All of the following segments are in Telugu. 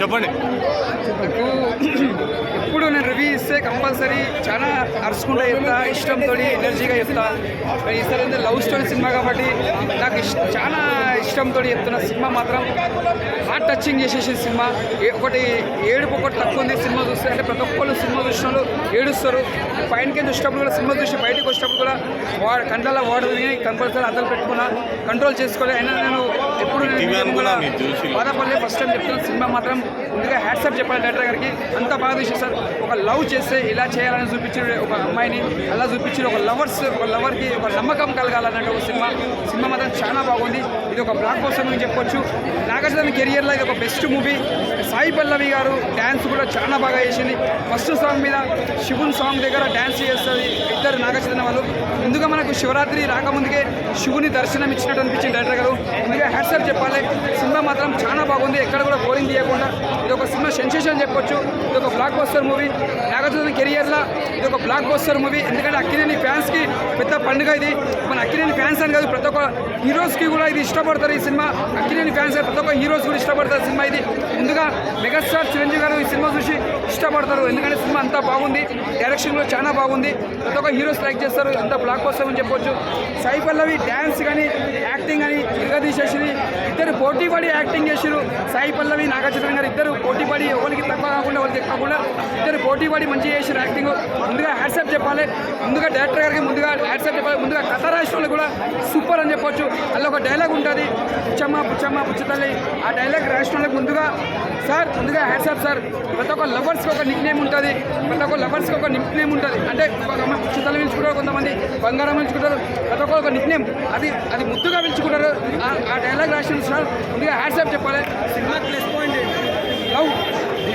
చెప్పండి. ఇప్పుడు ఎప్పుడు నేను రివ్యూ ఇస్తే కంపల్సరీ చాలా అరుచుకుంటా చెప్తా ఇష్టంతో ఎనర్జీగా చెప్తా. ఈసారి అయితే లవ్ స్టోరీ సినిమా కాబట్టి నాకు ఇష్ చాలా ఇష్టంతో చెప్తున్న సినిమా మాత్రం హార్ట్ టచింగ్ చేసేసిన సినిమా. ఒకటి ఏడుపు ఒకటి తక్కువ ఉంది సినిమా చూస్తే అంటే ప్రతి ఒక్కళ్ళు సినిమా చూసిన ఏడుస్తారు. ఏడుస్తారు కింద చూసినప్పుడు కూడా సినిమా చూసి బయటకు వచ్చేటప్పుడు కూడా వా కంట్లలో వాడదు కంపల్సరీ అద్దలు పెట్టుకున్నా కంట్రోల్ చేసుకోవాలి. అయినా నేను బాధపడలే. ఫస్ట్ టైం చెప్తున్న సినిమా మాత్రం ముందుగా హ్యాట్సప్ చెప్పాలి డైరెక్టర్ గారికి. అంత బాగా తీసి సార్. ఒక లవ్ చేస్తే ఇలా చేయాలని చూపించారు ఒక అమ్మాయిని అలా చూపించారు ఒక లవర్స్ ఒక లవర్కి ఒక నమ్మకం కలగాలన్నట్టు ఒక సినిమా. సినిమా మాత్రం చాలా బాగుంది. ఇది ఒక బ్లాక్ బస్టర్ అని చెప్పొచ్చు. నాగార్జున కెరియర్లో ఇది ఒక బెస్ట్ మూవీ సాయి పల్లవి గారు డ్యాన్స్ కూడా చాలా బాగా చేసింది. ఫస్ట్ సాంగ్ మీద శివున్ సాంగ్ దగ్గర డ్యాన్స్ చేస్తుంది ఇద్దరు నాగార్జున వాళ్ళు. ముందుగా మనకు శివరాత్రి రాకముందుకే శివుని దర్శనం ఇచ్చినట్టు అనిపించింది డైరెక్టర్ గారు. ముందుగా హ్యాట్సప్ చెప్పాలి. సినిమా మాత్రం చాలా బాగుంది. ఎక్కడ కూడా బోరింగ్ తీయకుండా. ఇది ఒక సినిమా సెన్సేషన్ చెప్పొచ్చు. ఇది ఒక బ్లాక్ బస్టర్ మూవీ నాగార్జున కెరియర్లో ఇది ఒక బ్లాక్ బస్టర్ మూవీ ఎందుకంటే అక్కినేని ఫ్యాన్స్కి పెద్ద పండుగ ఇది. మన అక్కినేని ఫ్యాన్స్ అని కాదు ప్రతి ఒక్క హీరోస్కి కూడా ఇది ఇష్టపడతారు ఈ సినిమా. అక్కినేని ఫ్యాన్స్ ప్రతి ఒక్క హీరోస్ కూడా ఇష్టపడతారు సినిమా ఇది. ముందుగా మెగాస్టార్ చిరంజీవి గారు ఈ సినిమా చూసి ఇష్టపడతారు. ఎందుకంటే సినిమా అంతా బాగుంది. డైరెక్షన్ కూడా చాలా బాగుంది. ప్రతి ఒక్క హీరోస్ లైక్ చేస్తారు. అంత బ్లాక్ బస్టర్ అని చెప్పొచ్చు. సాయి పల్లవి డ్యాన్స్ కానీ యాక్టింగ్ కానీ తీసేసి ఇద్దరు పోటీ పడి యాక్టింగ్ చేసారు సాయి పల్లవి నాగార్జున గారు ఇద్దరు పోటీ పడి ఎవరికి తక్కువ కాకుండా ఎవరికి ఎక్కువ కాకుండా ఇద్దరు పోటీ పడి మంచిగా చేసారు యాక్టింగ్ ముందుగా హ్యాట్సాప్ చెప్పాలి. ముందుగా డైరెక్టర్ గారికి ముందుగా హ్యాట్సాప్ చెప్పాలి. ముందుగా కథ రాసిన కూడా సూపర్ అని చెప్పొచ్చు. అందులో ఒక డైలాగ్ ఉంటుంది. పుచ్చమ్మ పుచ్చమ్మ పుచ్చతల్లి ఆ డైలాగ్ రాసిన ముందుగా సార్ ముందుగా హ్యాట్సాప్ సార్. ప్రతి ఒక్క లవర్స్కి ఒక నిక్ నేమ్ ఉంటుంది. ప్రతి ఒక్క లవర్స్కి ఒక నిక్ నేమ్ ఉంటుంది. అంటే పుచ్చతల్లి పిలుచుకుంటారు కొంతమంది బంగారం పిలుచుకుంటారు. ప్రతి ఒక్క ఒక నిక్ నేమ్ అది అది ముద్దుగా పిలుచుకుంటారు. ఆ- డైలాగ్ రాసిన సార్. ముందుగా హ్యాట్సప్ చెప్పాలి. Cinema plus point love.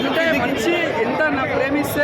అంటే మంచి ఎంత నా ప్రేమిస్తే